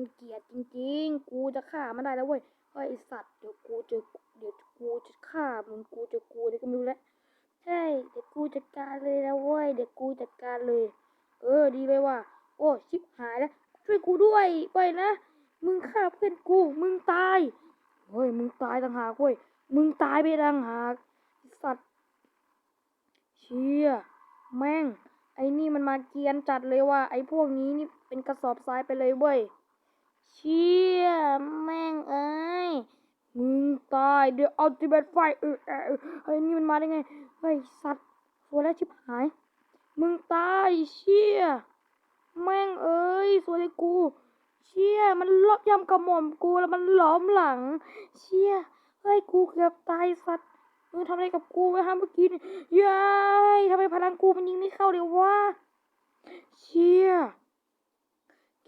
นเกลียดจริง ๆ กูจะฆ่ามันได้แล้วเว้ยเฮ้ยไอสัตว์เดี๋ยวกูจะเดี๋ยวกูจะฆ่ามึงกูจะกูเดี๋ยวก็ไม่รู้แล้วใช่เดี๋ยวกูจัดการเลยนะเว้ยเดี๋ยวกูจัดการเลย เออดีเลยว่ะโอ้ชิบหายแล้วช่วยกูด้วยไปนะมึงฆ่าเพื่อนกู มึงตายเฮ้ยมึงตายต่างหากเว้ยมึงตายไปต่างหากสัตว์เชี่ยแม่ง ไอ้นี่มันมาเกียนจัดเลยว่ะไอ้พวกนี้นี่เป็นกระสอบทรายไปเลยเว้ย เชี่ยแม่งเอ้ยมึงตายเดี๋ยวอัลติเมทไฟเออเออเออไอ้นี่มันมาได้ไงเฮ้ยสัตว์สวยแล้วชิบหาย มึงตายเชี่ยแม่งเอ้ยสวยเลยกู เชี่ยมันลอบยำกระหม่อมกูแล้วมันล้อมหลัง เชี่ยเฮ้ยกูเกือบตายสัตว์มึงทำอะไรกับกูไว้ฮะเมื่อกี้เนี่ยย้ายทำไมพลังกูมันยิงไม่เข้าเลยวะเชี่ย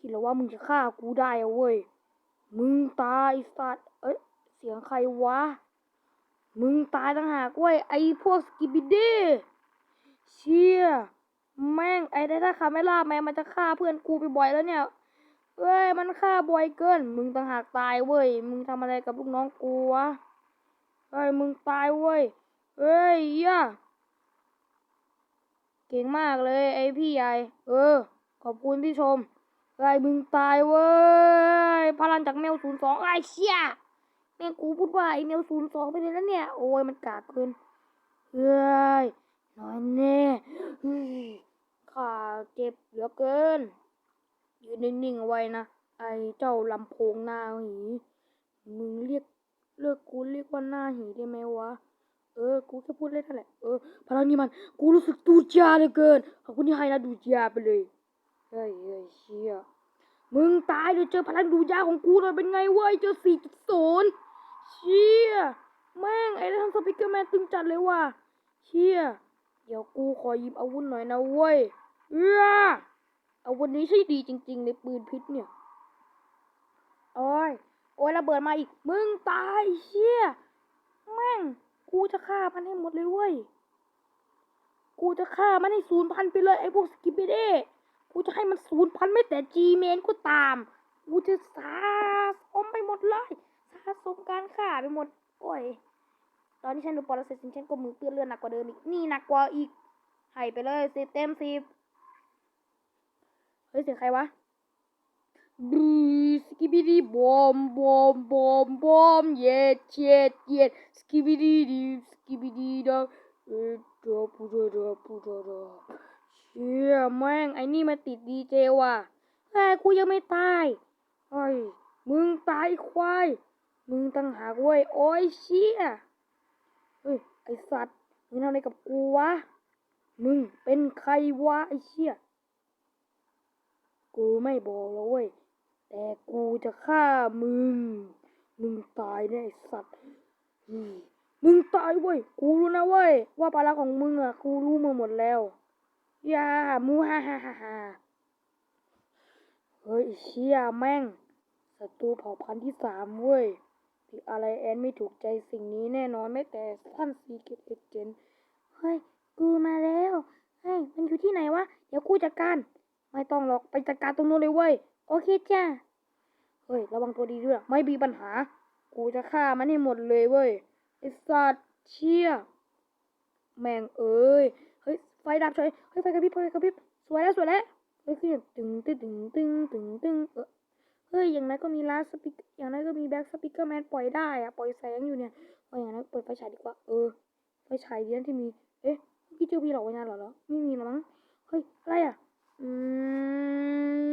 คิดแล้วว่ามึงจะฆ่ากูได้อะเว้ย มึงตายสัตว์ เอ้ย เสียงใครวะ มึงตายต่างหากเว้ย ไอ้พวกสกิบิดี้เชี่ย แม่ง ไอ้ได้ถ้าคาไม่ล่าแม่งมันจะฆ่าเพื่อนกูไปบ่อยแล้วเนี่ยเอ้ย มันฆ่าบ่อยเกิน มึงต่างหากตายเว้ย มึงทำอะไรกับลูกน้องกูวะเฮ้ย มึงตายเว้ยเฮ้ยย่าเก่งมากเลยไอพี่ใหญ่ เออ ขอบคุณที่ชม เฮ้มึงตายเว้ย พลังจากแมวศูนย์สองไอ้เชี่ยแม่งกูพูดว่าไอ้แมวศูนย์สองไปเลยแล้วเนี่ย โอ้ยมันกากเกินเฮ้ยน้อยแน่ขาเจ็บเหลือเกินยืนนิ่งๆเอาไว้นะ ไอเจ้าลำโพงหน้าหี มึงเรียกเลิกกูเรียกว่าหน้าหีได้ไหมวะ เออ กูแค่พูดเล่นนั่นแหละ เออ พลังนี้มัน กูรู้สึกดูจาเหลือเกินขอบคุณที่ให้นะดูจาไปเลย เฮ้ยเฮ้ยเชี่ยมึงตายเดี๋ยวเจอพลังดูจาของกูเลยเป็นไงเว้ยเจอสี่จุดศูนย์เชี่ยแม่งไอ้ทางสปิเกอร์แมนตึงจัดเลยว่ะเชี่ยเดี๋ยวกูขอหยิบอาวุธหน่อยนะเว้ยเอ้ออาวุธนี้ใช่ดีจริงๆในปืนพิษเนี่ยโอ้ยโอ้ยระเบิดมาอีก มึงตายเชี่ยแม่ง กูจะฆ่ามันให้หมดเลยเว้ย กูจะฆ่ามันให้ศูนย์พันไปเลยไอ้พวกสกิปเปเด้ กูจะให้มันศูนย์พันไม่แต่จีเมนก็ตาม กูจะสะสมไปหมดเลยสะสมการฆ่าไปหมด โอ้ย ตอนที่ฉันดูปรสิตฉันก็มือเปื้อนเลือดหนักกว่าเดิมอีก นี่หนักกว่าอีก ให้ไปเลยสิเต็มสิบเฮ้ยเสียงใครวะบูสกิบิดีบอมบอมบอมบอมเย็ดเย็ดเย็ดสกิบิดีดีสกิบิดีดาเอ็ดดาปูดาดาปูดาดาเชี่ย แม่งไอ้นี่มันติดดีเจว่ะแต่กูยังไม่ตายเฮ้ยมึงตายควาย มึงตั้งหากเว้ยโอ้ยเชี่ยเฮ้ยไอสัตว์มึงทำอะไรกับกูวะ มึงเป็นใครวะไอเชี่ยกูไม่บอกแล้วเว้ย แต่กูจะฆ่ามึง มึงตายแน่ไอสัตว์มึงตายเว้ย กูรู้นะเว้ย ว่าภาระของมึงอะ กูรู้มาหมดแล้ว ย่ามูฮ่าฮ่าฮ่าฮ่าเฮ้ยเชี่ยแม่งศัตรูเผ่าพันธุ์ที่สามเว้ยที่อะไรแอนไม่ถูกใจสิ่งนี้แน่นอนแม้แต่ท่านซีเกตเอเจนเฮ้ย กูมาแล้วเฮ้ยมันอยู่ที่ไหนวะ เดี๋ยวกูจัดการ ไม่ต้องหรอกไปจัดการตรงนู้นเลยเว้ย โอเคจ้าเฮ้ย ระวังตัวดีด้วย ไม่มีปัญหา กูจะฆ่ามันให้หมดเลยเว้ยไอ้สัตว์เชี่ยแม่งเอ้ยเฮ้ย ไฟดับเฉยเฮ้ยไฟกระพริบไฟกระพริบสวยแล้วสวยแล้วเฮ้ยคือตึงตึงตึงตึงตึงตึงเออเฮ้ยอย่างนั้นก็มีลาสปิกอย่างนั้นก็มีแบ็กสปิกเกอร์แมนปล่อยได้อะปล่อยแสงอยู่เนี่ยเอาอย่างนั้นเปิดไฟฉายดีกว่าเออไฟฉายดีนั่นที่มีเอ๊ะพี่เจอพี่หลอกไว้นานหรอเหรอไม่มีหรอมั้งเฮ้ยอะไรอะอืม